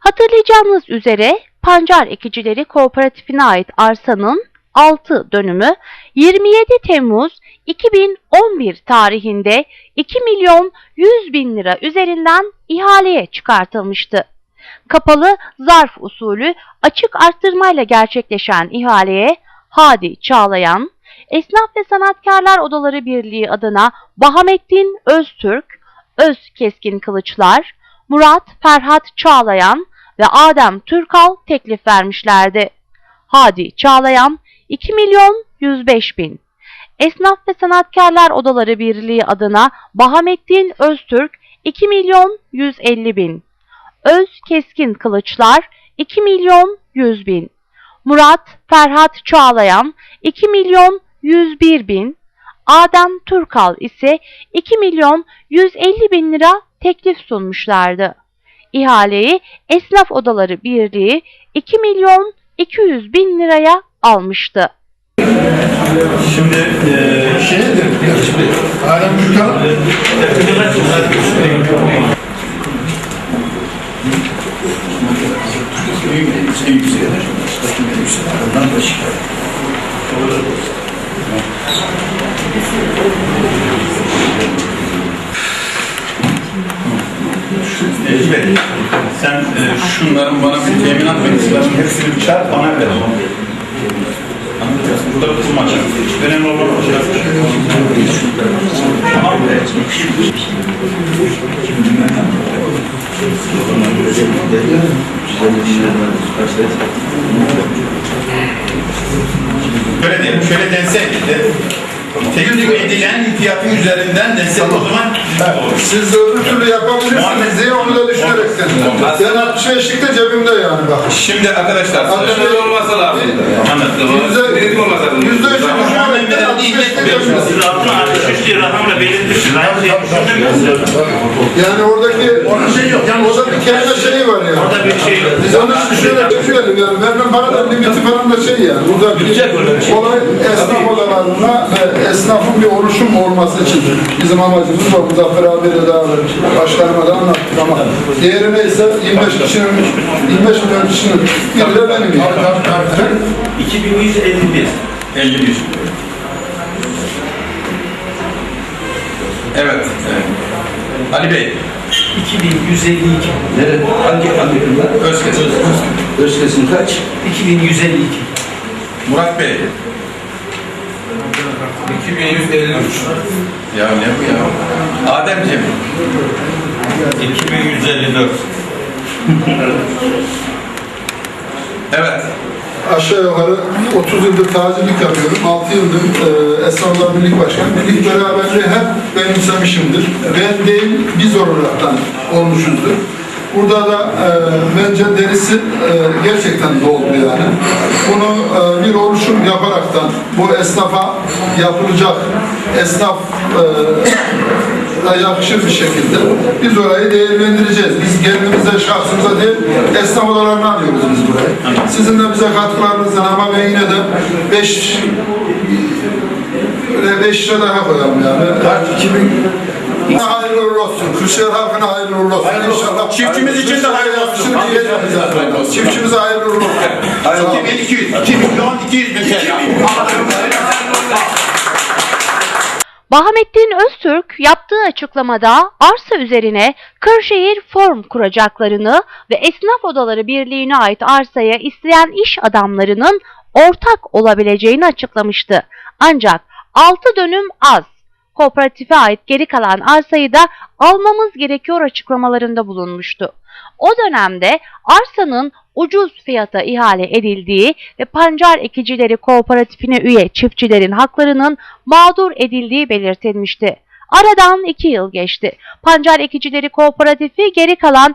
Hatırlayacağınız üzere Pancar Ekicileri Kooperatifine ait arsanın 6 dönümü 27 Temmuz 2011 tarihinde 2 milyon 100 bin lira üzerinden ihaleye çıkartılmıştı. Kapalı zarf usulü açık arttırmayla gerçekleşen ihaleye Hadi Çağlayan, Esnaf ve Sanatkarlar Odaları Birliği adına Bahamettin Öztürk, Öz Keskin Kılıçlar, Murat Ferhat Çağlayan ve Adem Türkal teklif vermişlerdi. Hadi Çağlayan 2 milyon 105 bin. Esnaf ve Sanatkarlar Odaları Birliği adına Bahamettin Öztürk 2 milyon 150 bin. Öz Keskin Kılıçlar 2 milyon 100 bin. Murat Ferhat Çağlayan 2 milyon 101 bin. Adem Turkal ise 2 milyon 150 bin lira teklif sunmuşlardı. İhaleyi Esnaf Odaları Birliği 2 milyon 200 bin liraya almıştı. Şimdi eee Şey nedir? Gürkan en güzel. Bey, sen e, şunların bana bir teminat bekçilerin hepsini bir çağır bana ver. Mı? Burada bir maç. Önemli olan o şey. Tamam mı? Şöyle diyelim, şöyle denseydi de teklif edilen fiyatın üzerinden densek o zaman olur. siz de öbür türlü yapabilirsiniz diye onu da düşünerekten. Yani 65'lik de cebimde yani bak. Şimdi arkadaşlar, Altmış e, beş- olmasa lazım. Yüzde, yüzde üçü düşünerekten 65'lik cebimde. Siz altına 63 diye rakamla belirtmişsiniz. Aynı şeyi düşündünüz mü? Yani oradaki Orada şey yok. Yani orada bir kelime şeyi var yani. Orada bir şey yok. Biz onu şöyle düşünelim yani. Vermem bana da limiti falan da şey yani. Burada bir olay esnaf odalarına ve esnafın bir oluşum olması için bizim amacımız var. Muzaffer abiyle daha başlarıma da anlattık ama değeri neyse 25 kişinin 25 milyon kişinin biri de benim yani. 2151. 51. Evet. evet. Ali Bey, 2152. Nerede? Hangi hangi firma? Özkes. Özkesin kaç? 2152. Murat Bey. 2153. Ya ne bu ya? Ademciğim. 2154. Evet. Aşağı yukarı 30 yıldır tacirlik yapıyorum. 6 yıldır e, Esnaflar Birlik Başkanı. Birlik beraberliği hep benimsemişimdir. Ben değil, biz olaraktan olmuşuzdur. Burada da e, bence derisi e, gerçekten doldu yani. Bunu e, bir oluşum yaparaktan bu esnafa yapılacak esnaf e, yakışır bir şekilde biz orayı değerlendireceğiz. Biz kendimize, şahsımıza değil, esnaf odalarını alıyoruz biz burayı. Sizin de bize katkılarınızdan ama ben yine de 5 böyle 5 lira daha koyalım yani. Kaç? 2000 Hayırlı olsun. Kırşehir halkına hayırlı olsun. İnşallah. Çiftçimiz için de hayırlı olsun. Diyelim bize. Çiftçimize hayırlı olsun. Sağ olun. 2200, 2 milyon 200 bin TL. Bahamettin Öztürk yaptığı açıklamada arsa üzerine Kırşehir Form kuracaklarını ve Esnaf Odaları Birliği'ne ait arsaya isteyen iş adamlarının ortak olabileceğini açıklamıştı. Ancak 6 dönüm az. Kooperatife ait geri kalan arsayı da almamız gerekiyor açıklamalarında bulunmuştu. O dönemde arsanın ucuz fiyata ihale edildiği ve pancar ekicileri kooperatifine üye çiftçilerin haklarının mağdur edildiği belirtilmişti. Aradan 2 yıl geçti. Pancar Ekicileri Kooperatifi geri kalan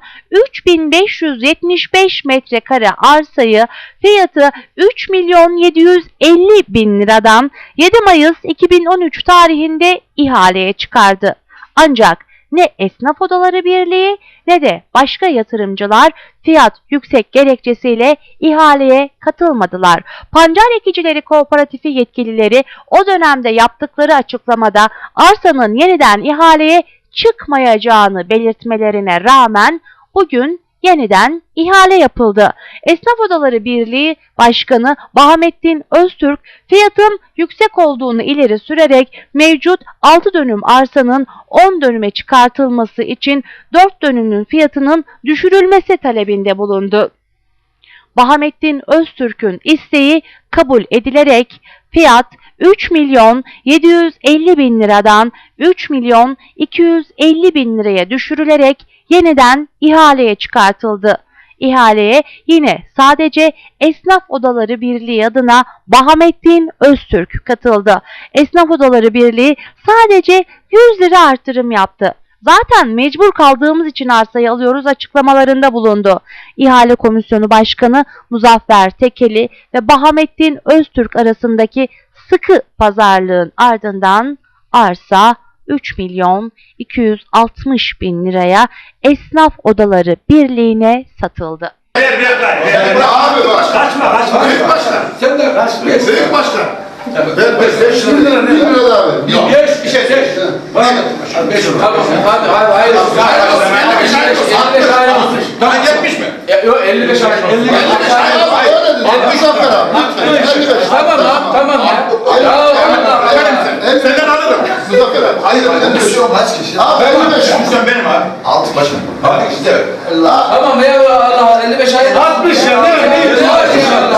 3575 metrekare arsayı fiyatı 3 milyon 750 bin liradan 7 Mayıs 2013 tarihinde ihaleye çıkardı. Ancak ne Esnaf Odaları Birliği ne de başka yatırımcılar fiyat yüksek gerekçesiyle ihaleye katılmadılar. Pancar Ekicileri Kooperatifi yetkilileri o dönemde yaptıkları açıklamada arsanın yeniden ihaleye çıkmayacağını belirtmelerine rağmen bugün yeniden ihale yapıldı. Esnaf Odaları Birliği Başkanı Bahamettin Öztürk fiyatın yüksek olduğunu ileri sürerek mevcut 6 dönüm arsanın 10 dönüme çıkartılması için 4 dönümün fiyatının düşürülmesi talebinde bulundu. Bahamettin Öztürk'ün isteği kabul edilerek fiyat 3 milyon 750 bin liradan 3 milyon 250 bin liraya düşürülerek yeniden ihaleye çıkartıldı. İhaleye yine sadece Esnaf Odaları Birliği adına Bahamettin Öztürk katıldı. Esnaf Odaları Birliği sadece 100 lira artırım yaptı. Zaten mecbur kaldığımız için arsayı alıyoruz açıklamalarında bulundu. İhale Komisyonu Başkanı Muzaffer Tekeli ve Bahamettin Öztürk arasındaki sıkı pazarlığın ardından arsa 3 milyon 260 bin liraya Esnaf Odaları Birliği'ne satıldı. Ver bir dakika. Abi bak. Kaçma kaçma. Büyük başkan. Sen de kaç? Büyük başkan. Ver. 5 lira. 1 lira abi. Yok. Beş, bir şey beş. Bana beş. Tamam, hadi, hadi, hayır. Daha yetmiş mi? Yok, 55 ay. 55 ay. Öyle dedi. Muzaffer abi. Lütfen. 55. Tamam lan, tamam ya. Ya Allah. Verim sen. Senden alırım. Muzaffer abi. Hayır. Komisyon kaç kişi? Abi 55. Sen benim abi. Altı başkan. Hadi işte. Allah. Tamam ya Allah 55 ay. 60 ya, ne? Ne? 55 abi.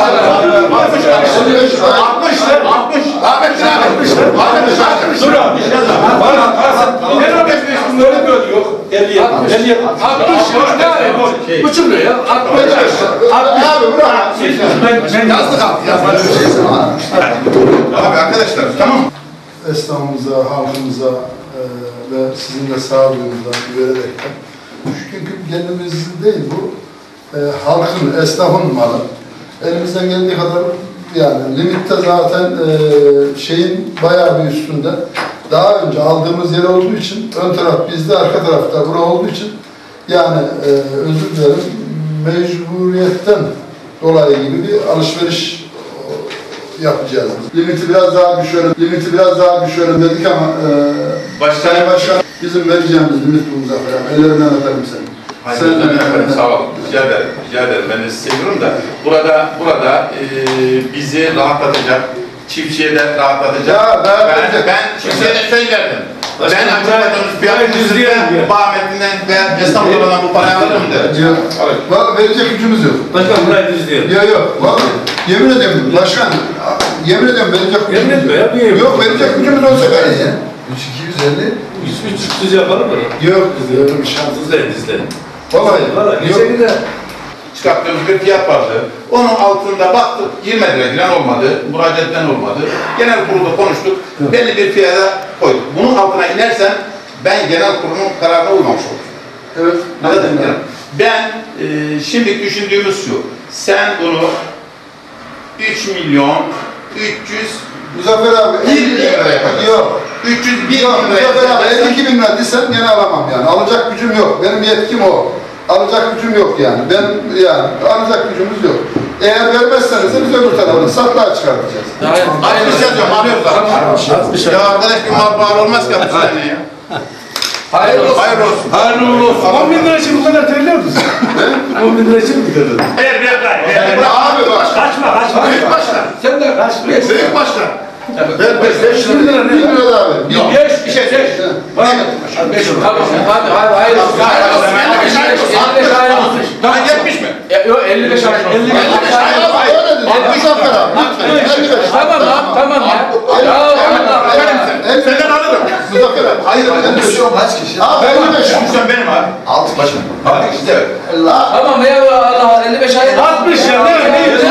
60 lira. 60. Ahmet lira. 60 lira. Ahmet lira. Dur abi. Bana arsa. Ne yapıyorsun? Böyle mi ödüyor? 50 60. 50 60 ne Buçuk lira ya. 60. Abi bırak. Yazdık abi. Yazdık. Abi arkadaşlar tamam. Esnafımıza, halkımıza e, ve sizin de sağlığınıza güvenerekten çünkü kendimizin değil bu e, halkın, esnafın malı. Elimizden geldiği kadar yani limitte zaten e, şeyin bayağı bir üstünde. Daha önce aldığımız yer olduğu için ön taraf bizde, arka tarafta bura olduğu için yani e, özür dilerim mecburiyetten dolayı gibi bir alışveriş yapacağız. Limiti biraz daha düşürelim, limiti biraz daha düşürelim dedik ama e, Başkan- Sayın Başkan bizim vereceğimiz limit bu Muzaffer abi. Ellerinden öperim seni. Hayır, Sen- efendim, efendim, sağ olun. Rica ederim. Rica ederim. Ben de sizi seviyorum da burada burada e, bizi rahatlatacak, çiftçiye de rahatlatacak. Ya, ben, rahatlatacak. ben çiftçiye de sen verdin. Ben Başkanım, açıkladığımız ben- fiyat ben yüz liraya yüzünden diyor. Bahmet'inden ve esnaflarından bu parayı alırım dedi. Yok. Alır. Vallahi verecek gücümüz yok. Başkan burayı düzlüyor. Yok yok. Vallahi yemin ediyorum başkan. Yemin ediyorum verecek gücümüz Yemin etme yok. ya, niye? Yok verecek gücümüz olsa veririz ya. 3250. 3 düz yapalım mı? Yok. Yok bir şans. Dizle dizle. Vallahi. Valla Yok. geçen gün de Çıkarttığımız fiyat vardı. Onun altında baktık 20 lira giren olmadı. Müracaatten olmadı. Genel kurulda konuştuk. Belli bir fiyata koyduk. Bunun altına inersen ben genel kurulun kararına uymamış olurum. Evet. Anladın mı? Ben e, şimdi düşündüğümüz şu. Sen bunu 3 milyon 300 Muzaffer abi. 1 bin lira yapacağız. Yok. 301 bin lira Muzaffer abi yapacağız. 52 bin lira desem gene alamam yani. Alacak gücüm yok. Benim yetkim o. Alacak gücüm yok yani. Ben yani alacak gücümüz yok. Eğer vermezseniz de biz öbür tarafını satlığa çıkartacağız. Hayır, hayır. 60 yazıyorum alıyoruz abi. Ya arkadaş bir mal bağır olmaz ki 60 tane ya. Hayır olsun. Hayırlı olsun. Uğurlu olsun. 10 bin lira için bu kadar terliyor musun? 10 bin lira için mi terliyor? Ver bir dakika. Abi bak. Kaçma kaçma. Büyük başkan. Sen de kaç? Beş. Büyük başkan. Ver 5 lira ne? 1 lira abi. Yok. Beş, bir şey beş. Bana Beş. Tamam, hadi, hadi, hayır. Hayır olsun. 55 ay olsun. 55 ay olsun. Yetmiş mi? Yok 55 ay. 55 ay. Öyle dedi. Muzaffer abi. Lütfen. 55. Tamam lan, tamam ya. Ya Allah. Sen. Senden alırım. Muzaffer abi. Hayır. Komisyon kaç kişi? Abi 55. Sen benim abi. Altı başkan. Hadi işte. Allah. Tamam ya Allah 55 ay. 60 ya, ne? Ne? şey 55.